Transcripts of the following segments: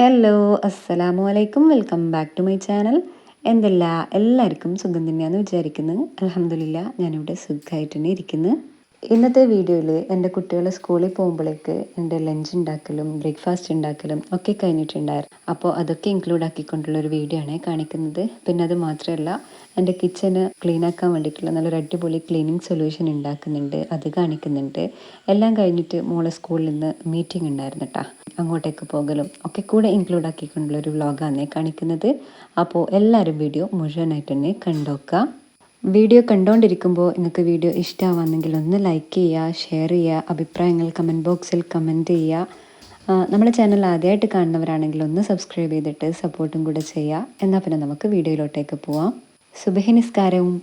Hello അസ്സലാമു അലൈക്കും welcome back to my channel എന്തല്ല? എല്ലാവർക്കും സുഖം തന്നെയാണെന്ന് വിചാരിക്കുന്നു. അലഹമില്ല ഞാനിവിടെ സുഖമായിട്ട് തന്നെ ഇരിക്കുന്നു. ഇന്നത്തെ വീഡിയോയിൽ എന്റെ കുട്ടികൾ സ്കൂളിൽ പോകുമ്പോഴേക്ക് എന്റെ ലഞ്ച് ഉണ്ടാക്കലും ബ്രേക്ക്ഫാസ്റ്റ് ഉണ്ടാക്കലും ഒക്കെ കഴിഞ്ഞിട്ടുണ്ടായിരുന്നു. അപ്പോൾ അതൊക്കെ ഇൻക്ലൂഡ് ആക്കിക്കൊണ്ടുള്ള ഒരു വീഡിയോ ആണ് കാണിക്കുന്നത്. പിന്നെ അത് മാത്രമല്ല എന്റെ കിച്ചന് ക്ലീൻ ആക്കാൻ വേണ്ടിയിട്ടുള്ള നല്ലൊരു അടിപൊളി ക്ലീനിങ് സൊല്യൂഷൻ ഉണ്ടാക്കുന്നുണ്ട്. അത് കാണിക്കുന്നുണ്ട്. എല്ലാം കഴിഞ്ഞിട്ട് മോളെ സ്കൂളിൽ നിന്ന് മീറ്റിംഗ് ഉണ്ടായിരുന്നു കേട്ടോ അങ്ങോട്ടേക്ക് പോകലും ഒക്കെ കൂടെ ഇൻക്ലൂഡ് ആക്കിക്കൊണ്ടുള്ള ഒരു വ്ളോഗാണ് കാണിക്കുന്നത്. അപ്പോൾ എല്ലാവരും വീഡിയോ മുഴുവനായിട്ട് തന്നെ കണ്ടോക്കാം. വീഡിയോ കണ്ടുകൊണ്ടിരിക്കുമ്പോൾ നിങ്ങൾക്ക് വീഡിയോ ഇഷ്ടമാവുന്നെങ്കിൽ ഒന്ന് ലൈക്ക് ചെയ്യുക ഷെയർ ചെയ്യുക അഭിപ്രായങ്ങൾ കമന്റ് ബോക്സിൽ കമന്റ് ചെയ്യുക നമ്മുടെ ചാനൽ ആദ്യമായിട്ട് കാണുന്നവരാണെങ്കിൽ ഒന്ന് സബ്സ്ക്രൈബ് ചെയ്തിട്ട് സപ്പോർട്ടും കൂടെ ചെയ്യുക എന്നാൽ പിന്നെ നമുക്ക് വീഡിയോയിലോട്ടേക്ക് പോവാം. സുബഹി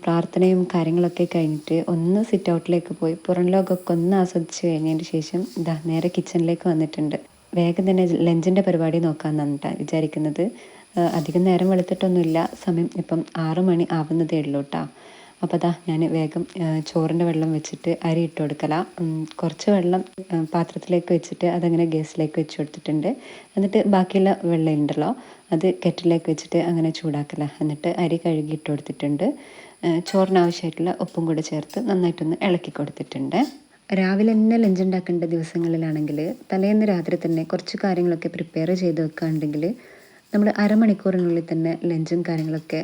പ്രാർത്ഥനയും കാര്യങ്ങളൊക്കെ കഴിഞ്ഞിട്ട് ഒന്ന് സിറ്റ് ഔട്ടിലേക്ക് പോയി. പുറം ലോകമൊക്കെ ഒന്ന് ആസ്വദിച്ച് കഴിഞ്ഞതിന് ശേഷം ഇതാ നേരെ കിച്ചണിലേക്ക് വന്നിട്ടുണ്ട്. വേഗം തന്നെ ലഞ്ചിന്റെ പരിപാടി നോക്കാമെന്നാണ് വിചാരിക്കുന്നത്. അധികം നേരം വെളുത്തിട്ടൊന്നുമില്ല. സമയം ഇപ്പം ആറു മണി ആവുന്നതേ ഉള്ളൂ കേട്ടോ അപ്പോൾ അതാ ഞാൻ വേഗം ചോറിന്റെ വെള്ളം വെച്ചിട്ട് അരി ഇട്ട് കൊടുക്കല. കുറച്ച് വെള്ളം പാത്രത്തിലേക്ക് വെച്ചിട്ട് അതങ്ങനെ ഗ്യാസിലേക്ക് വെച്ച് കൊടുത്തിട്ടുണ്ട്. എന്നിട്ട് ബാക്കിയുള്ള വെള്ളം ഉണ്ടല്ലോ അത് കെറ്റിലേക്ക് വെച്ചിട്ട് അങ്ങനെ ചൂടാക്കല. എന്നിട്ട് അരി കഴുകി ഇട്ട് കൊടുത്തിട്ടുണ്ട്. ചോറിനാവശ്യമായിട്ടുള്ള ഉപ്പും കൂടെ ചേർത്ത് നന്നായിട്ടൊന്ന് ഇളക്കി കൊടുത്തിട്ടുണ്ട്. രാവിലെ തന്നെ ലഞ്ച് ഉണ്ടാക്കേണ്ട ദിവസങ്ങളിലാണെങ്കിൽ തലേന്ന് രാത്രി തന്നെ കുറച്ച് കാര്യങ്ങളൊക്കെ പ്രിപ്പയർ ചെയ്ത് വെക്കുകയാണെങ്കിൽ നമ്മൾ അരമണിക്കൂറിനുള്ളിൽ തന്നെ ലഞ്ചും കാര്യങ്ങളൊക്കെ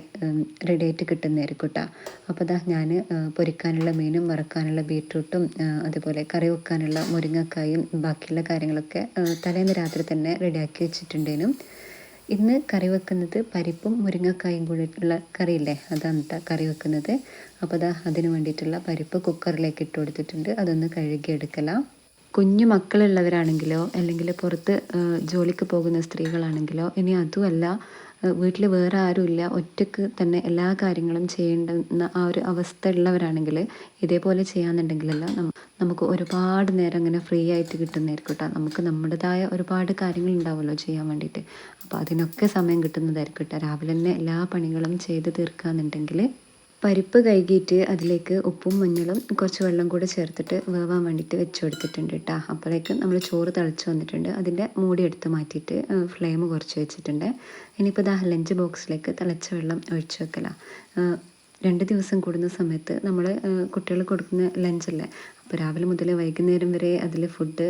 റെഡി ആയിട്ട് കിട്ടുന്നതായിരിക്കും കേട്ടോ അപ്പോൾ അതാ ഞാൻ പൊരിക്കാനുള്ള മീനും വറക്കാനുള്ള ബീട്രൂട്ടും അതുപോലെ കറി വെക്കാനുള്ള മുരിങ്ങക്കായും ബാക്കിയുള്ള കാര്യങ്ങളൊക്കെ തലേന്ന് രാത്രി തന്നെ റെഡിയാക്കി വെച്ചിട്ടുണ്ടേനും. ഇന്ന് കറി വെക്കുന്നത് പരിപ്പും മുരിങ്ങക്കായും കൂടിയിട്ടുള്ള കറിയില്ലേ? അതാണ് കറി വെക്കുന്നത്. അപ്പോൾ അതാ അതിന് വേണ്ടിയിട്ടുള്ള പരിപ്പ് കുക്കറിലേക്ക് ഇട്ട് കൊടുത്തിട്ടുണ്ട്. അതൊന്ന് കഴുകിയെടുക്കലാം. കുഞ്ഞു മക്കളുള്ളവരാണെങ്കിലോ അല്ലെങ്കിൽ പുറത്ത് ജോലിക്ക് പോകുന്ന സ്ത്രീകളാണെങ്കിലോ ഇനി അതുമല്ല വീട്ടിൽ വേറെ ആരുമില്ല ഒറ്റയ്ക്ക് തന്നെ എല്ലാ കാര്യങ്ങളും ചെയ്യേണ്ടുന്ന ആ ഒരു അവസ്ഥ ഉള്ളവരാണെങ്കിൽ ഇതേപോലെ ചെയ്യാന്നുണ്ടെങ്കിലല്ല നമുക്ക് ഒരുപാട് നേരം അങ്ങനെ ഫ്രീ ആയിട്ട് കിട്ടുന്നതായിരിക്കും കേട്ടോ നമുക്ക് നമ്മുടേതായ ഒരുപാട് കാര്യങ്ങൾ ഉണ്ടാവുമല്ലോ ചെയ്യാൻ വേണ്ടിയിട്ട്. അപ്പോൾ അതിനൊക്കെ സമയം കിട്ടുന്നതായിരിക്കും കേട്ടോ രാവിലെ തന്നെ എല്ലാ പണികളും ചെയ്ത് തീർക്കാന്നുണ്ടെങ്കിൽ പരിപ്പ് കഴുകിയിട്ട് അതിലേക്ക് ഉപ്പും മഞ്ഞളും കുറച്ച് വെള്ളം കൂടെ ചേർത്തിട്ട് വേവാൻ വേണ്ടിയിട്ട് വെച്ച് കൊടുത്തിട്ടുണ്ട് കേട്ടോ അപ്പോഴേക്കും നമ്മൾ ചോറ് തിളച്ച് വന്നിട്ടുണ്ട്. അതിന്റെ മൂടി എടുത്ത് മാറ്റിയിട്ട് ഫ്ലെയിം കുറച്ച് വെച്ചിട്ടുണ്ട്. ഇനിയിപ്പോൾ ഇതാ ലഞ്ച് ബോക്സിലേക്ക് തിളച്ച വെള്ളം ഒഴിച്ചു വെക്കലാണ് രണ്ട് ദിവസം കൂടുന്ന സമയത്ത് നമ്മൾ കുട്ടികൾ കൊടുക്കുന്ന ലഞ്ചല്ലേ അപ്പോൾ രാവിലെ മുതൽ വൈകുന്നേരം വരെ അതിൽ ഫുഡ്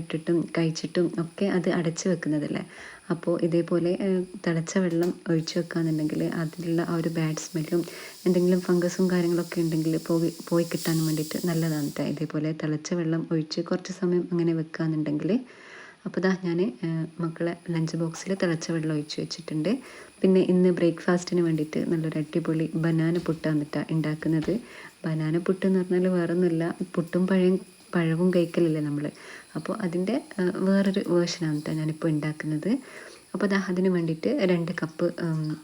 ഇട്ടിട്ടും കഴിച്ചിട്ടും ഒക്കെ അത് അടച്ച് വെക്കുന്നതല്ലേ? അപ്പോൾ ഇതേപോലെ തിളച്ച വെള്ളം ഒഴിച്ച് വെക്കുകയെന്നുണ്ടെങ്കിൽ അതിലുള്ള ആ ഒരു ബാഡ് സ്മെല്ലും എന്തെങ്കിലും ഫംഗസും കാര്യങ്ങളൊക്കെ ഉണ്ടെങ്കിൽ പോയി പോയി കിട്ടാൻ വേണ്ടിയിട്ട് നല്ലതാണ് ഇതേപോലെ തിളച്ച വെള്ളം ഒഴിച്ച് കുറച്ച് സമയം അങ്ങനെ വെക്കുകയെന്നുണ്ടെങ്കിൽ അപ്പോൾ ഇതാ ഞാൻ മക്കളെ ലഞ്ച് ബോക്സിൽ തിളച്ച വെള്ളം ഒഴിച്ച് വെച്ചിട്ടുണ്ട്. പിന്നെ ഇന്ന് ബ്രേക്ക്ഫാസ്റ്റിന് വേണ്ടിയിട്ട് നല്ലൊരു അടിപൊളി ബനാന പുട്ടാണ് കേട്ടോ ഉണ്ടാക്കുന്നത്. ബനാന പുട്ട് എന്ന് പറഞ്ഞാൽ വേറൊന്നുമില്ല പുട്ടും പഴയും പഴവും കഴിക്കലില്ലേ നമ്മൾ അപ്പോൾ അതിന്റെ വേറൊരു വേർഷനാണ് കേട്ടോ ഞാനിപ്പോൾ ഉണ്ടാക്കുന്നത് അപ്പോൾ അത് അതിന് വേണ്ടിയിട്ട് രണ്ട് കപ്പ്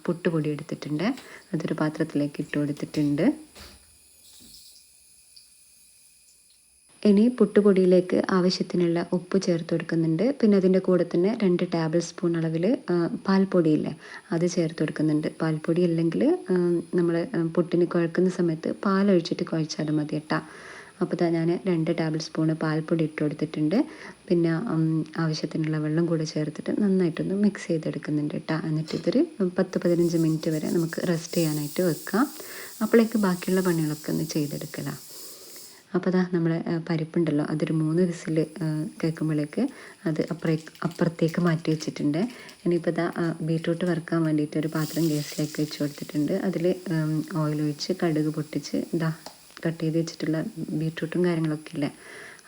പുട്ടുപൊടി എടുത്തിട്ടുണ്ട്. അതൊരു പാത്രത്തിലേക്ക് ഇട്ട് കൊടുത്തിട്ടുണ്ട്. ഇനി പുട്ടുപൊടിയിലേക്ക് ആവശ്യത്തിനുള്ള ഉപ്പ് ചേർത്ത് കൊടുക്കുന്നുണ്ട്. പിന്നെ അതിന്റെ കൂടെ തന്നെ രണ്ട് ടേബിൾ സ്പൂൺ അളവിൽ പാൽപ്പൊടിയില്ലേ അത് ചേർത്ത് കൊടുക്കുന്നുണ്ട്. പാൽപ്പൊടി അല്ലെങ്കിൽ നമ്മൾ പുട്ടിന് കുഴക്കുന്ന സമയത്ത് പാലൊഴിച്ചിട്ട് കുഴച്ചാലും മതി കേട്ടോ അപ്പോൾ ഞാൻ രണ്ട് ടേബിൾ സ്പൂൺ പാൽപ്പൊടി ഇട്ട് കൊടുത്തിട്ടുണ്ട്. പിന്നെ ആവശ്യത്തിനുള്ള വെള്ളം കൂടെ ചേർത്തിട്ട് നന്നായിട്ടൊന്ന് മിക്സ് ചെയ്തെടുക്കുന്നുണ്ട് കേട്ടോ എന്നിട്ട് ഇതൊരു പത്ത് പതിനഞ്ച് മിനിറ്റ് വരെ നമുക്ക് റെസ്റ്റ് ചെയ്യാനായിട്ട് വെക്കാം. അപ്പോഴേക്ക് ബാക്കിയുള്ള പണികളൊക്കെ ഒന്ന് ചെയ്തെടുക്കലാം. അപ്പോൾ അതാ നമ്മൾ പരിപ്പുണ്ടല്ലോ അതൊരു മൂന്ന് വിസിൽ കേൾക്കുമ്പോഴേക്ക് അത് അപ്പുറേ അപ്പുറത്തേക്ക് മാറ്റി വെച്ചിട്ടുണ്ട്. ഇനിയിപ്പോൾ ഇതാ ബീട്രൂട്ട് വറുക്കാൻ വേണ്ടിയിട്ട് ഒരു പാത്രം ഗ്യാസിലേക്ക് വെച്ച് കൊടുത്തിട്ടുണ്ട്. അതിൽ ഓയിൽ ഒഴിച്ച് കടുക് പൊട്ടിച്ച് ഇതാ കട്ട് ചെയ്ത് വെച്ചിട്ടുള്ള ബീട്രൂട്ടും കാര്യങ്ങളൊക്കെ ഇല്ലേ?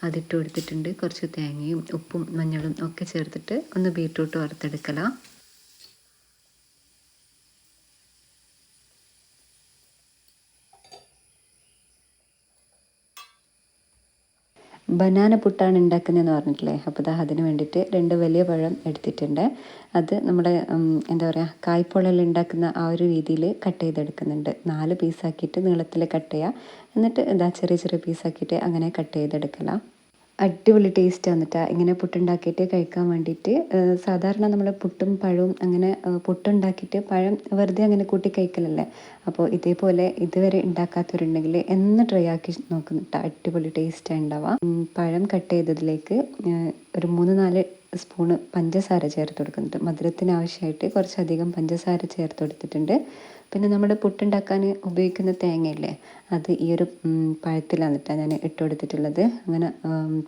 അതിട്ട് കൊടുത്തിട്ടുണ്ട്. കുറച്ച് തേങ്ങയും ഉപ്പും മഞ്ഞളും ഒക്കെ ചേർത്തിട്ട് ഒന്ന് ബീട്രൂട്ട് വറുത്തെടുക്കലാണ് ബനാന പുട്ടാണ് ഉണ്ടാക്കുന്നതെന്ന് പറഞ്ഞിട്ടില്ലേ? അപ്പോൾ ദാ അതിന് വേണ്ടിയിട്ട് രണ്ട് വലിയ പഴം എടുത്തിട്ടുണ്ട്. അത് നമ്മുടെ എന്താ പറയുക കായ്പൊളയിൽ ഉണ്ടാക്കുന്ന ആ ഒരു രീതിയിൽ കട്ട് ചെയ്തെടുക്കുന്നുണ്ട്. നാല് പീസാക്കിയിട്ട് നീളത്തിൽ കട്ട് ചെയ്യുക എന്നിട്ട് എന്താ ചെറിയ ചെറിയ പീസാക്കിയിട്ട് അങ്ങനെ കട്ട് ചെയ്തെടുക്കല. അടിപൊളി ടേസ്റ്റ് വന്നിട്ടാ. ഇങ്ങനെ പുട്ടുണ്ടാക്കിയിട്ട് കഴിക്കാൻ വേണ്ടിയിട്ട് സാധാരണ നമ്മൾ പുട്ടും പഴവും അങ്ങനെ പുട്ടുണ്ടാക്കിയിട്ട് പഴം വെറുതെ അങ്ങനെ കൂട്ടി കഴിക്കലല്ലേ? അപ്പോൾ ഇതേപോലെ ഇതുവരെ ഉണ്ടാക്കാത്തവരുണ്ടെങ്കിൽ എന്ന് ട്രൈ ആക്കി നോക്കുന്നിട്ട് അടിപൊളി ടേസ്റ്റ് ഉണ്ടാവുക പഴം കട്ട് ചെയ്തതിലേക്ക് ഒരു മൂന്ന് നാല് സ്പൂണ് പഞ്ചസാര ചേർത്ത് കൊടുക്കുന്നുണ്ട്. മധുരത്തിന് ആവശ്യമായിട്ട് കുറച്ചധികം പഞ്ചസാര ചേർത്ത് കൊടുത്തിട്ടുണ്ട്. പിന്നെ നമ്മൾ പുട്ടുണ്ടാക്കാൻ ഉപയോഗിക്കുന്ന തേങ്ങയില്ലേ അത് ഈ ഒരു പഴത്തിലാണ് ഞാൻ ഇട്ട് കൊടുത്തിട്ടുള്ളത് അങ്ങനെ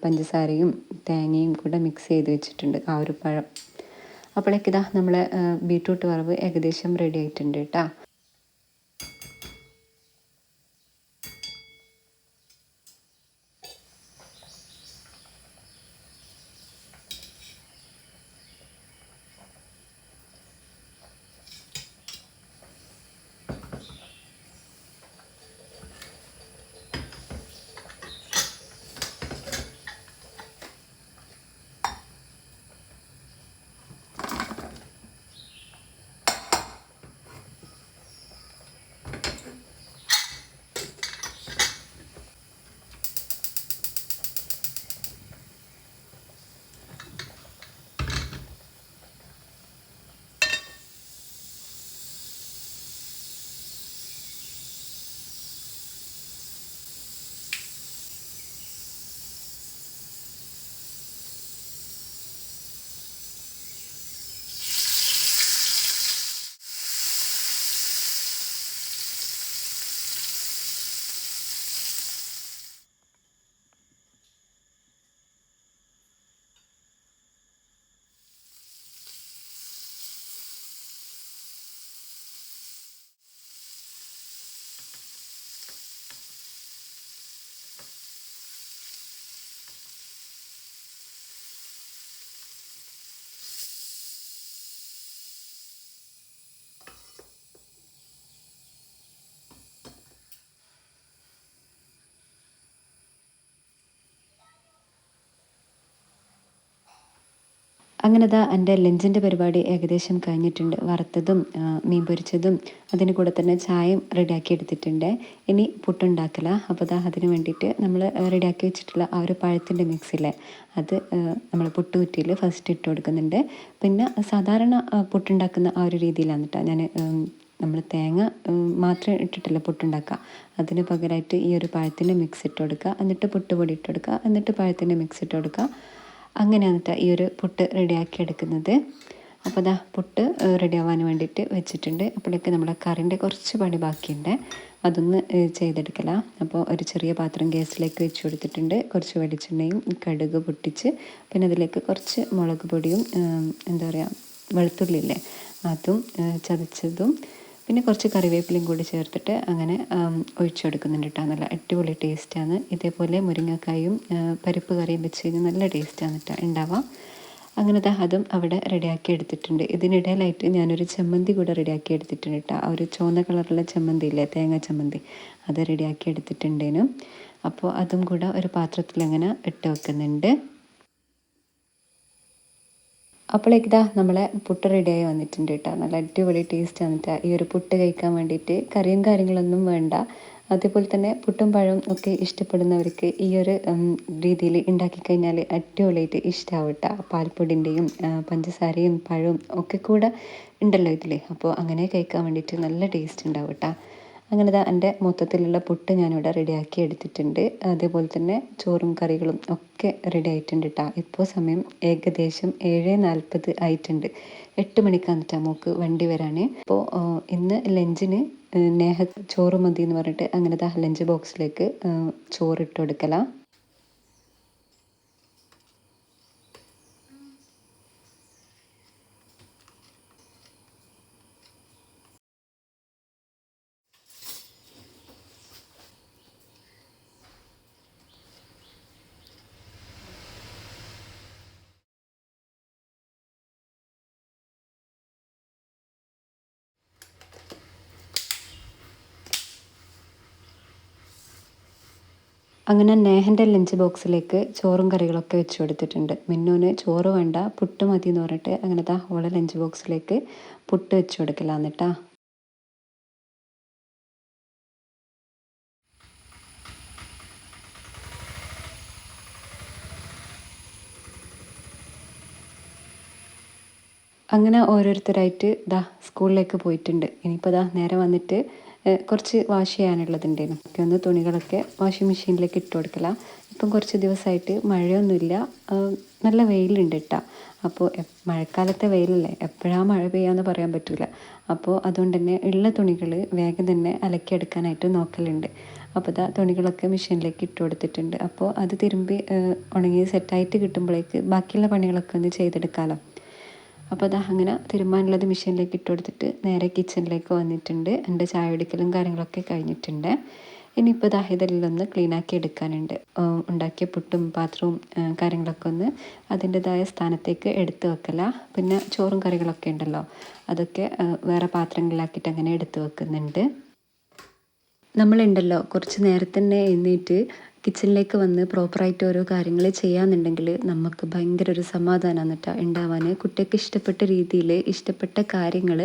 പഞ്ചസാരയും തേങ്ങയും കൂടെ മിക്സ് ചെയ്ത് വെച്ചിട്ടുണ്ട് ആ ഒരു പഴം. അപ്പോഴേക്കിതാ നമ്മളെ ബീട്രൂട്ട് വറവ് ഏകദേശം റെഡി ആയിട്ടുണ്ട് കേട്ടോ. അങ്ങനെ ദാ എന്റെ ലഞ്ചിന്റെ പരിപാടി ഏകദേശം കഴിഞ്ഞിട്ടുണ്ട്. വറുത്തതും മീൻ പൊരിച്ചതും അതിന് കൂടെ തന്നെ ചായയും റെഡിയാക്കി എടുത്തിട്ടുണ്ട്. ഇനി പുട്ടുണ്ടാക്കില്ല അപ്പോൾ ദാ അതിന് വേണ്ടിയിട്ട് നമ്മൾ റെഡിയാക്കി വെച്ചിട്ടുള്ള ആ ഒരു പഴത്തിന്റെ മിക്സിലെ അത് നമ്മൾ പുട്ടുകുറ്റിയിൽ ഫസ്റ്റ് ഇട്ട് കൊടുക്കുന്നുണ്ട്. പിന്നെ സാധാരണ പുട്ടുണ്ടാക്കുന്ന ആ ഒരു രീതിയിലാണ് കേട്ടോ ഞാൻ നമ്മൾ തേങ്ങ മാത്രം ഇട്ടിട്ടല്ല പുട്ടുണ്ടാക്കുക. അതിന് പകരമായിട്ട് ഈ ഒരു പഴത്തിന്റെ മിക്സ് ഇട്ട് കൊടുക്കുക. എന്നിട്ട് പുട്ടുപൊടി ഇട്ട് കൊടുക്കുക. എന്നിട്ട് പഴത്തിന്റെ മിക്സ് ഇട്ട് കൊടുക്കുക. അങ്ങനെയാണ് കേട്ടോ ഈ ഒരു പുട്ട് റെഡിയാക്കി എടുക്കുന്നത്. അപ്പോൾ അതാ പുട്ട് റെഡി ആവാൻ വേണ്ടിയിട്ട് വെച്ചിട്ടുണ്ട്. അപ്പോഴേക്ക് നമ്മുടെ കറിന്റെ കുറച്ച് പണി ബാക്കിയുണ്ട്. അതൊന്ന് ചെയ്തെടുക്കല. അപ്പോൾ ഒരു ചെറിയ പാത്രം ഗ്യാസിലേക്ക് വെച്ച് കൊടുത്തിട്ടുണ്ട്. കുറച്ച് വെളിച്ചെണ്ണയും കടുക് പൊട്ടിച്ച് പിന്നെ അതിലേക്ക് കുറച്ച് മുളക് പൊടിയും എന്താ പറയുക വെളുത്തുള്ളി ഇല്ലേ അതും ചതച്ചതും പിന്നെ കുറച്ച് കറിവേപ്പിലയും കൂടി ചേർത്തിട്ട് അങ്ങനെ ഒഴിച്ചെടുക്കുന്നുണ്ട് കേട്ടോ നല്ല അടിപൊളി ടേസ്റ്റാണ് ഇതേപോലെ മുരിങ്ങക്കായും പരിപ്പ് കറിയും വെച്ച് കഴിഞ്ഞാൽ നല്ല ടേസ്റ്റാണ് കേട്ടോ ഉണ്ടാവാം അങ്ങനത്തെ അതും അവിടെ റെഡിയാക്കി എടുത്തിട്ടുണ്ട്. ഇതിനിടയിലായിട്ട് ഞാനൊരു ചമ്മന്തി കൂടെ റെഡിയാക്കി എടുത്തിട്ടുണ്ട് കേട്ടോ ആ ഒരു ചുവന്ന കളറുള്ള ചമ്മന്തി ഇല്ലേ തേങ്ങ ചമ്മന്തി. അത് റെഡിയാക്കി എടുത്തിട്ടുണ്ടേനും അപ്പോൾ അതും കൂടെ ഒരു പാത്രത്തിൽ അങ്ങനെ ഇട്ട് വെക്കുന്നുണ്ട്. അപ്പോഴേക്ക് ഇതാ നമ്മളെ പുട്ട് റെഡിയായി വന്നിട്ടുണ്ട് കേട്ടോ. നല്ല അടിപൊളി ടേസ്റ്റ് വന്നിട്ട് ഈ ഒരു പുട്ട് കഴിക്കാൻ വേണ്ടിയിട്ട് കറിയും കാര്യങ്ങളൊന്നും വേണ്ട. അതേപോലെ തന്നെ പുട്ടും പഴവും ഒക്കെ ഇഷ്ടപ്പെടുന്നവർക്ക് ഈ ഒരു രീതിയിൽ ഉണ്ടാക്കി കഴിഞ്ഞാൽ അടിപൊളിയായിട്ട് ഇഷ്ടമാവും കേട്ടോ പാൽപ്പൊടിന്റെയും പഞ്ചസാരയും പഴവും ഒക്കെ കൂടെ ഉണ്ടല്ലോ ഇതിൽ അപ്പോൾ അങ്ങനെ കഴിക്കാൻ വേണ്ടിയിട്ട് നല്ല ടേസ്റ്റ് ഉണ്ടാവും കേട്ടോ അങ്ങനെ ഇതാ എന്റെ മൊത്തത്തിലുള്ള പുട്ട് ഞാനിവിടെ റെഡിയാക്കി എടുത്തിട്ടുണ്ട്. അതേപോലെ തന്നെ ചോറും കറികളും ഒക്കെ റെഡി ആയിട്ടുണ്ട് കേട്ടോ ഇപ്പോൾ സമയം ഏകദേശം ഏഴ് നാൽപ്പത് ആയിട്ടുണ്ട്. എട്ട് മണിക്കാണ് കേട്ടോ മോക്ക് വണ്ടി വരാനേ. അപ്പോൾ ഇന്ന് ലഞ്ചിന് നേഹ ചോറ് മതി എന്ന് പറഞ്ഞിട്ട് അങ്ങനെ ലഞ്ച് ബോക്സിലേക്ക് ചോറ് ഇട്ട് കൊടുക്കലാണ് അങ്ങനെ നേഹന്റെ ലഞ്ച് ബോക്സിലേക്ക് ചോറും കറികളൊക്കെ വെച്ച് കൊടുത്തിട്ടുണ്ട്. മിന്നുവിന് ചോറ് വേണ്ട പുട്ട് മതി എന്ന് പറഞ്ഞിട്ട് അങ്ങനത്തെ അവളെ ലഞ്ച് ബോക്സിലേക്ക് പുട്ട് വെച്ച് കൊടുക്കില്ല എന്നിട്ടാ അങ്ങനെ ഓരോരുത്തരായിട്ട് ദാ സ്കൂളിലേക്ക് പോയിട്ടുണ്ട്. ഇനിയിപ്പോൾ ദാ നേരെ വന്നിട്ട് കുറച്ച് വാഷ് ചെയ്യാനുള്ളതുണ്ടായിരുന്നു ഒക്കെ ഒന്ന് തുണികളൊക്കെ വാഷിംഗ് മെഷീനിലേക്ക് ഇട്ട് കൊടുക്കല. ഇപ്പം കുറച്ച് ദിവസമായിട്ട് മഴയൊന്നുമില്ല. നല്ല വെയിലുണ്ട് ഇട്ടാ അപ്പോൾ മഴക്കാലത്തെ വെയിലല്ലേ? എപ്പോഴാണ് മഴ പെയ്യാന്ന് പറയാൻ പറ്റില്ല അപ്പോൾ അതുകൊണ്ട് തന്നെ ഉള്ള തുണികൾ വേഗം തന്നെ അലക്കിയെടുക്കാനായിട്ട് നോക്കലുണ്ട്. അപ്പോൾ ഇതാ തുണികളൊക്കെ മെഷീനിലേക്ക് ഇട്ട് കൊടുത്തിട്ടുണ്ട്. അപ്പോൾ അത് തിരുമ്പി ഉണങ്ങി സെറ്റായിട്ട് കിട്ടുമ്പോഴേക്ക് ബാക്കിയുള്ള പണികളൊക്കെ ഒന്ന് ചെയ്തെടുക്കാമല്ലോ അപ്പോൾ അത് അങ്ങനെ തിരുമ്മാനുള്ളത് മെഷീനിലേക്ക് ഇട്ട് കൊടുത്തിട്ട് നേരെ കിച്ചണിലേക്ക് വന്നിട്ടുണ്ട്. എന്റെ ചായ ഒടിക്കലും കാര്യങ്ങളൊക്കെ കഴിഞ്ഞിട്ടുണ്ട്. ഇനിയിപ്പോൾ ഒന്ന് ക്ലീനാക്കി എടുക്കാനുണ്ട്. ഉണ്ടാക്കിയ പുട്ടും പാത്രവും കാര്യങ്ങളൊക്കെ ഒന്ന് അതിന്റെതായ സ്ഥാനത്തേക്ക് എടുത്തു വെക്കല. പിന്നെ ചോറും കറികളൊക്കെ ഉണ്ടല്ലോ അതൊക്കെ വേറെ പാത്രങ്ങളിലാക്കിയിട്ട് അങ്ങനെ എടുത്ത് വെക്കുന്നുണ്ട്. നമ്മളുണ്ടല്ലോ കുറച്ച് നേരത്തെ തന്നെ എഴുന്നേറ്റ് കിച്ചണിലേക്ക് വന്ന് പ്രോപ്പറായിട്ട് ഓരോ കാര്യങ്ങൾ ചെയ്യാന്നുണ്ടെങ്കിൽ നമുക്ക് ഭയങ്കര ഒരു സമാധാനമാണ് കേട്ടോ ഉണ്ടാവാൻ കുട്ടിക്ക് ഇഷ്ടപ്പെട്ട രീതിയിൽ ഇഷ്ടപ്പെട്ട കാര്യങ്ങൾ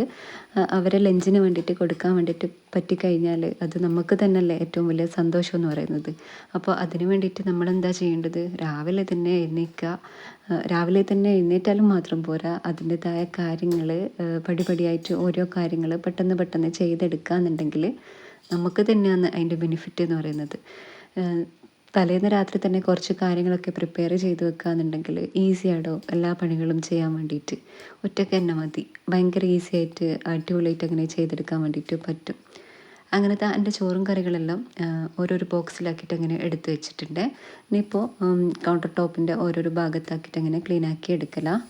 അവരെ ലഞ്ചിന് വേണ്ടിയിട്ട് കൊടുക്കാൻ വേണ്ടിയിട്ട് പറ്റിക്കഴിഞ്ഞാൽ അത് നമുക്ക് തന്നെയല്ലേ ഏറ്റവും വലിയ സന്തോഷം എന്ന് പറയുന്നത്. അപ്പോൾ അതിന് വേണ്ടിയിട്ട് നമ്മൾ എന്താ ചെയ്യേണ്ടത്? രാവിലെ തന്നെ എഴുന്നേൽക്കുക രാവിലെ തന്നെ എഴുന്നേറ്റാലും മാത്രം പോരാ. അതിന്റെതായ കാര്യങ്ങൾ പടിപടിയായിട്ട് ഓരോ കാര്യങ്ങൾ പെട്ടെന്ന് പെട്ടെന്ന് ചെയ്തെടുക്കുക എന്നുണ്ടെങ്കിൽ നമുക്ക് തന്നെയാണ് അതിന്റെ ബെനിഫിറ്റ് എന്ന് പറയുന്നത്. തലേന്ന് രാത്രി തന്നെ കുറച്ച് കാര്യങ്ങളൊക്കെ പ്രിപ്പയർ ചെയ്ത് വെക്കുകയെന്നുണ്ടെങ്കിൽ ഈസി ആടോ എല്ലാ പണികളും ചെയ്യാൻ വേണ്ടിയിട്ട് ഒറ്റയ്ക്ക് തന്നെ മതി. ഭയങ്കര ഈസി ആയിട്ട് അടിപൊളിയായിട്ട് അങ്ങനെ ചെയ്തെടുക്കാൻ വേണ്ടിയിട്ട് പറ്റും. അങ്ങനത്തെ എന്റെ ചോറും കറികളെല്ലാം ഓരോരോ ബോക്സിലാക്കിയിട്ട് അങ്ങനെ എടുത്ത് വെച്ചിട്ടുണ്ട്. ഇനിയിപ്പോൾ കൗണ്ടർ ടോപ്പിന്റെ ഓരോരോ ഭാഗത്താക്കിയിട്ട് അങ്ങനെ ക്ലീനാക്കി എടുക്കലാണ്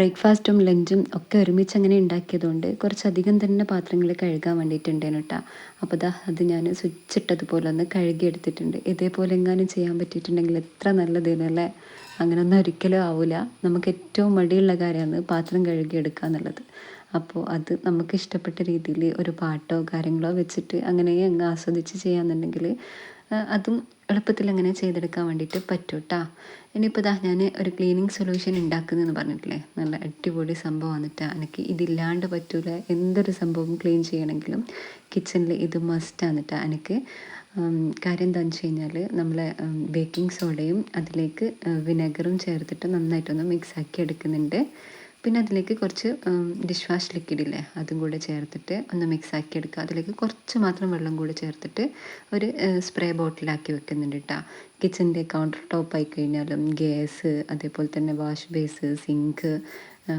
ബ്രേക്ക്ഫാസ്റ്റും ലഞ്ചും ഒക്കെ ഒരുമിച്ച് അങ്ങനെ ഉണ്ടാക്കിയതുകൊണ്ട് കുറച്ചധികം തന്നെ പാത്രങ്ങൾ കഴുകാൻ വേണ്ടിയിട്ടുണ്ടേനു കേട്ടോ അപ്പോൾ ദാ അത് ഞാൻ സ്വിച്ച് ഇട്ടതുപോലെ ഒന്ന് കഴുകിയെടുത്തിട്ടുണ്ട്. ഇതേപോലെ എങ്ങാനും ചെയ്യാൻ പറ്റിയിട്ടുണ്ടെങ്കിൽ എത്ര നല്ലതേനു അല്ലേ? അങ്ങനെയൊന്നും ഒരിക്കലും ആവില്ല നമുക്ക് ഏറ്റവും മടിയുള്ള കാര്യമാണ് പാത്രം കഴുകിയെടുക്കുക എന്നുള്ളത് അപ്പോൾ അത് നമുക്ക് ഇഷ്ടപ്പെട്ട രീതിയിൽ ഒരു പാട്ടോ കാര്യങ്ങളോ വെച്ചിട്ട് അങ്ങനെ അങ്ങ് ആസ്വദിച്ച് ചെയ്യാന്നുണ്ടെങ്കിൽ അതും എളുപ്പത്തിൽ അങ്ങനെ ചെയ്തെടുക്കാൻ വേണ്ടിയിട്ട് പറ്റും കേട്ടോ ഇനിയിപ്പോൾ ഇതാ ഞാൻ ഒരു ക്ലീനിങ് സൊല്യൂഷൻ ഉണ്ടാക്കുന്നതെന്ന് പറഞ്ഞിട്ടില്ലേ? നല്ല അടിപൊളി സംഭവം വന്നിട്ട്. എനിക്ക് ഇതില്ലാണ്ട് പറ്റൂല. എന്തൊരു സംഭവം ക്ലീൻ ചെയ്യണമെങ്കിലും കിച്ചണിൽ ഇത് മസ്റ്റ് ആന്നിട്ടാ എനിക്ക് കാര്യം എന്താണെന്ന് വെച്ച് കഴിഞ്ഞാൽ നമ്മൾ ബേക്കിംഗ് സോഡയും അതിലേക്ക് വിനെഗറും ചേർത്തിട്ട് നന്നായിട്ടൊന്ന് മിക്സാക്കി എടുക്കുന്നുണ്ട്. പിന്നെ അതിലേക്ക് കുറച്ച് ഡിഷ് വാഷ് ലിക്വിഡ് ഇല്ലേ അതും കൂടെ ചേർത്തിട്ട് ഒന്ന് മിക്സ് ആക്കി എടുക്കുക അതിലേക്ക് കുറച്ച് മാത്രം വെള്ളം കൂടെ ചേർത്തിട്ട് ഒരു സ്പ്രേ ബോട്ടിലാക്കി വെക്കുന്നുണ്ട് കേട്ടോ കിച്ചന്റെ കൗണ്ടർ ടോപ്പ് ആയി കഴിഞ്ഞാലും ഗ്യാസ് അതേപോലെ തന്നെ വാഷ് ബേസ് സിങ്ക്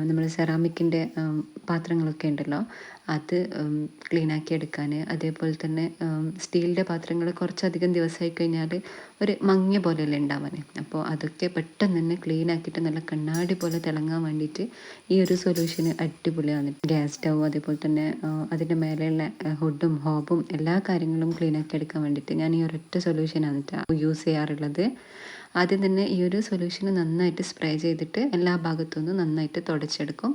നമ്മൾ സെറാമിക്കിന്റെ പാത്രങ്ങളൊക്കെ ഉണ്ടല്ലോ അത് ക്ലീനാക്കി എടുക്കാൻ അതേപോലെ തന്നെ സ്റ്റീലിന്റെ പാത്രങ്ങൾ കുറച്ചധികം ദിവസമായി കഴിഞ്ഞാൽ ഒരു മങ്ങിയ പോലെയല്ലേ ഉണ്ടാവാൻ അപ്പോൾ അതൊക്കെ പെട്ടെന്ന് തന്നെ ക്ലീൻ ആക്കിയിട്ട് നല്ല കണ്ണാടി പോലെ തിളങ്ങാൻ വേണ്ടിയിട്ട് ഈ ഒരു സൊല്യൂഷന് അടിപൊളിയാണ്. ഗ്യാസ് സ്റ്റൗ അതേപോലെ തന്നെ അതിന്റെ മേലെയുള്ള ഹുഡും ഹോബും എല്ലാ കാര്യങ്ങളും ക്ലീൻ ആക്കി എടുക്കാൻ വേണ്ടിയിട്ട് ഞാൻ ഈ ഒരൊറ്റ സൊല്യൂഷനാണ് യൂസ് ചെയ്യാറുള്ളത്. ആദ്യം തന്നെ ഈ ഒരു സൊല്യൂഷൻ നന്നായിട്ട് സ്പ്രേ ചെയ്തിട്ട് എല്ലാ ഭാഗത്തു നിന്നും നന്നായിട്ട് തുടച്ചെടുക്കും.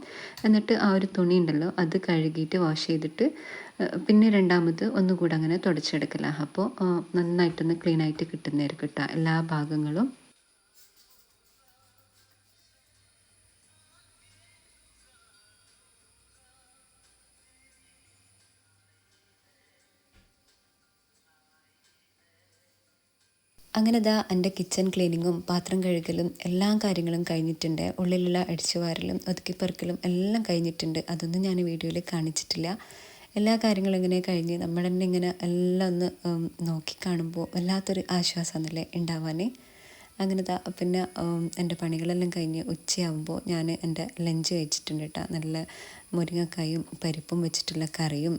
എന്നിട്ട് ആ ഒരു തുണി ഉണ്ടല്ലോ അത് കഴുകിയിട്ട് വാഷ് ചെയ്തിട്ട് പിന്നെ രണ്ടാമത് ഒന്നുകൂടെ അങ്ങനെ തുടച്ചെടുക്കല. അപ്പോൾ നന്നായിട്ടൊന്ന് ക്ലീനായിട്ട് കിട്ടുന്നതായിരിക്കും കേട്ടോ എല്ലാ ഭാഗങ്ങളും അങ്ങനെ ദാ എന്റെ കിച്ചൺ ക്ലീനിങ്ങും പാത്രം കഴുകലും എല്ലാ കാര്യങ്ങളും കഴിഞ്ഞിട്ടുണ്ട്. ഉള്ളിലുള്ള അടിച്ചുവാരലും ഒതുക്കിപ്പെറുക്കലും എല്ലാം കഴിഞ്ഞിട്ടുണ്ട്. അതൊന്നും ഞാൻ വീഡിയോയിൽ കാണിച്ചിട്ടില്ല. എല്ലാ കാര്യങ്ങളും ഇങ്ങനെ കഴിഞ്ഞ് നമ്മൾ തന്നെ ഇങ്ങനെ എല്ലാം ഒന്ന് നോക്കി കാണുമ്പോൾ വല്ലാത്തൊരു ആശ്വാസമാണല്ലേ ഉണ്ടാവാൻ? അങ്ങനെ പിന്നെ എന്റെ പണികളെല്ലാം കഴിഞ്ഞ് ഉച്ചയാകുമ്പോൾ ഞാൻ എന്റെ ലഞ്ച് കഴിച്ചിട്ടുണ്ട് കേട്ടോ. നല്ല മുരിങ്ങക്കായും പരിപ്പും വെച്ചിട്ടുള്ള കറിയും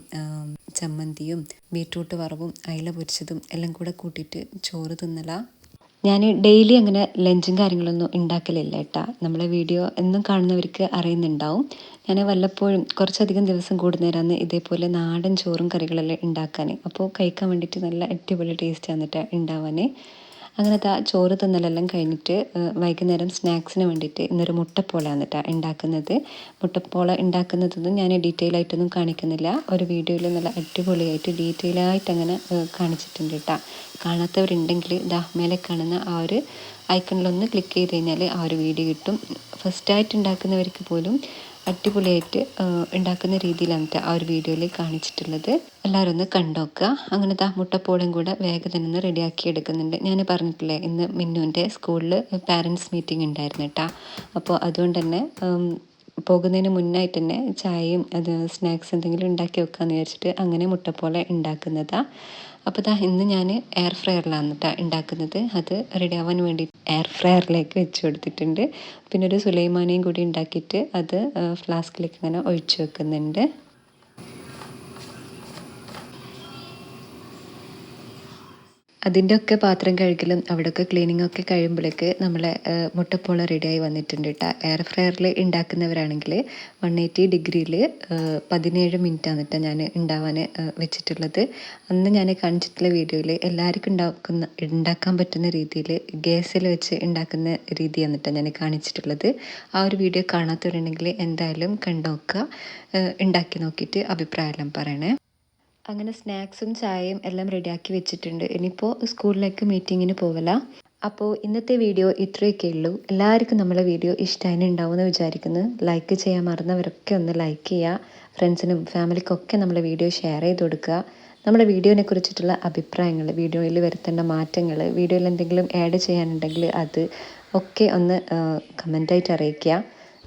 ചമ്മന്തിയും ബീട്രൂട്ട് വറവും അയില പൊരിച്ചതും എല്ലാം കൂടെ കൂട്ടിയിട്ട് ചോറ് തിന്നല. ഞാൻ ഡെയിലി അങ്ങനെ ലഞ്ചും കാര്യങ്ങളൊന്നും ഉണ്ടാക്കലില്ല കേട്ടാ. നമ്മളെ വീഡിയോ എന്നും കാണുന്നവർക്ക് അറിയുന്നുണ്ടാവും. ഞാൻ വല്ലപ്പോഴും കുറച്ചധികം ദിവസം കൂടുന്നേരാന്ന് ഇതേപോലെ നാടൻ ചോറും കറികളെല്ലാം ഉണ്ടാക്കാൻ അപ്പോൾ കഴിക്കാൻ വേണ്ടിയിട്ട് നല്ല അടിപൊളി ടേസ്റ്റ് വന്നിട്ട് ഉണ്ടാവാൻ അങ്ങനത്തെ ആ ചോറ് തിന്നലെല്ലാം കഴിഞ്ഞിട്ട് വൈകുന്നേരം സ്നാക്സിന് വേണ്ടിയിട്ട് ഇന്നൊരു മുട്ടപ്പോളയാണ് കേട്ടോ ഉണ്ടാക്കുന്നത് മുട്ടപ്പോള ഉണ്ടാക്കുന്നതൊന്നും ഞാൻ ഡീറ്റെയിൽ ആയിട്ടൊന്നും കാണിക്കുന്നില്ല. ഒരു വീഡിയോയിൽ നല്ല അടിപൊളിയായിട്ട് ഡീറ്റെയിൽ ആയിട്ട് അങ്ങനെ കാണിച്ചിട്ടുണ്ട് കേട്ടോ കാണാത്തവരുണ്ടെങ്കിൽ ദാ മേലെ കാണുന്ന ആ ഒരു ഐക്കണിലൊന്ന് ക്ലിക്ക് ചെയ്ത് കഴിഞ്ഞാൽ ആ ഒരു വീഡിയോ കിട്ടും. ഫസ്റ്റായിട്ട് ഉണ്ടാക്കുന്നവർക്ക് പോലും അടിപൊളിയായിട്ട് ഉണ്ടാക്കുന്ന രീതിയിലാണ് ആ ഒരു വീഡിയോയിൽ കാണിച്ചിട്ടുള്ളത്. എല്ലാവരും ഒന്ന് കണ്ടോക്കുക അങ്ങനത്തെ ആ മുട്ടപ്പോളും കൂടെ വേഗം തന്നെ ഒന്ന് റെഡിയാക്കി എടുക്കുന്നുണ്ട്. ഞാൻ പറഞ്ഞിട്ടില്ലേ ഇന്ന് മിന്നുവിന്റെ സ്കൂളിൽ പാരൻസ് മീറ്റിംഗ് ഉണ്ടായിരുന്നു കേട്ടോ അപ്പോൾ അതുകൊണ്ട് തന്നെ പോകുന്നതിന് മുന്നായിട്ട് തന്നെ ചായയും അത് സ്നാക്സ് എന്തെങ്കിലും ഉണ്ടാക്കി വെക്കാമെന്ന് വിചാരിച്ചിട്ട് അങ്ങനെ മുട്ടപ്പോലെ ഉണ്ടാക്കുന്നതാണ് അപ്പോൾ ഇന്ന് ഞാൻ എയർ ഫ്രയറിലാണ് കേട്ടോ ഉണ്ടാക്കുന്നത്. അത് റെഡിയാവാൻ വേണ്ടി എയർ ഫ്രയറിലേക്ക് വെച്ച് കൊടുത്തിട്ടുണ്ട്. പിന്നെ ഒരു സുലൈമാനിയും കൂടി ഉണ്ടാക്കിയിട്ട് അത് ഫ്ലാസ്കിലേക്ക് ഇങ്ങനെ ഒഴിച്ച് വെക്കുന്നുണ്ട്. അതിന്റെ ഒക്കെ പാത്രം കഴുകലും അവിടെയൊക്കെ ക്ലീനിങ് ഒക്കെ കഴിയുമ്പോഴേക്ക് നമ്മളെ മുട്ടപ്പോള റെഡിയായി വന്നിട്ടുണ്ട് കേട്ടോ എയർ ഫ്രയറിൽ ഉണ്ടാക്കുന്നവരാണെങ്കിൽ വൺ എയ്റ്റി ഡിഗ്രിയിൽ പതിനേഴ് മിനിറ്റാണ് കേട്ടോ ഞാൻ ഉണ്ടാവാൻ വെച്ചിട്ടുള്ളത്. അന്ന് ഞാൻ കാണിച്ചിട്ടുള്ള വീഡിയോയിൽ എല്ലാവർക്കും ഉണ്ടാക്കുന്ന ഉണ്ടാക്കാൻ പറ്റുന്ന രീതിയിൽ ഗ്യാസിൽ വെച്ച് ഉണ്ടാക്കുന്ന രീതിയാണ് കേട്ടോ ഞാൻ കാണിച്ചിട്ടുള്ളത്. ആ ഒരു വീഡിയോ കാണാത്തവരുണ്ടെങ്കിൽ എന്തായാലും കണ്ടു ഉണ്ടാക്കി നോക്കിയിട്ട് അഭിപ്രായമെല്ലാം പറയണേ. അങ്ങനെ സ്നാക്സും ചായയും എല്ലാം റെഡിയാക്കി വെച്ചിട്ടുണ്ട്. ഇനിയിപ്പോൾ സ്കൂളിലേക്ക് മീറ്റിങ്ങിന് പോവല. അപ്പോൾ ഇന്നത്തെ വീഡിയോ ഇത്രയൊക്കെ ഉള്ളൂ. എല്ലാവർക്കും നമ്മളെ വീഡിയോ ഇഷ്ടമായി ഉണ്ടാവുമെന്ന് വിചാരിക്കുന്നു. ലൈക്ക് ചെയ്യാൻ മറന്നവരൊക്കെ ഒന്ന് ലൈക്ക് ചെയ്യുക ഫ്രണ്ട്സിനും ഫാമിലിക്കൊക്കെ നമ്മളെ വീഡിയോ ഷെയർ ചെയ്ത് കൊടുക്കുക. നമ്മുടെ വീഡിയോനെ കുറിച്ചിട്ടുള്ള അഭിപ്രായങ്ങൾ വീഡിയോയിൽ വരുത്തേണ്ട മാറ്റങ്ങൾ വീഡിയോയിൽ എന്തെങ്കിലും ആഡ് ചെയ്യാനുണ്ടെങ്കിൽ അത് ഒക്കെ ഒന്ന് കമന്റായിട്ട് അറിയിക്കുക.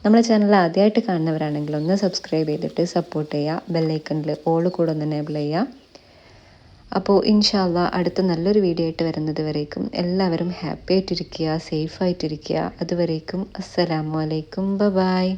നമ്മുടെ ചാനൽ ആദ്യമായിട്ട് കാണുന്നവരാണെങ്കിൽ ഒന്ന് സബ്സ്ക്രൈബ് ചെയ്തിട്ട് സപ്പോർട്ട് ചെയ്യുക. ബെല്ലൈക്കണിൽ ഓൾ കൂടെ ഒന്ന് എനേബിൾ ചെയ്യുക. അപ്പോൾ ഇൻഷാല്ല അടുത്ത നല്ലൊരു വീഡിയോ ആയിട്ട് വരുന്നത് വരേക്കും എല്ലാവരും ഹാപ്പി ആയിട്ടിരിക്കുക സേഫ് ആയിട്ടിരിക്കുക. അതുവരേക്കും അസ്സലാമു അലൈക്കും. ബ ബായ്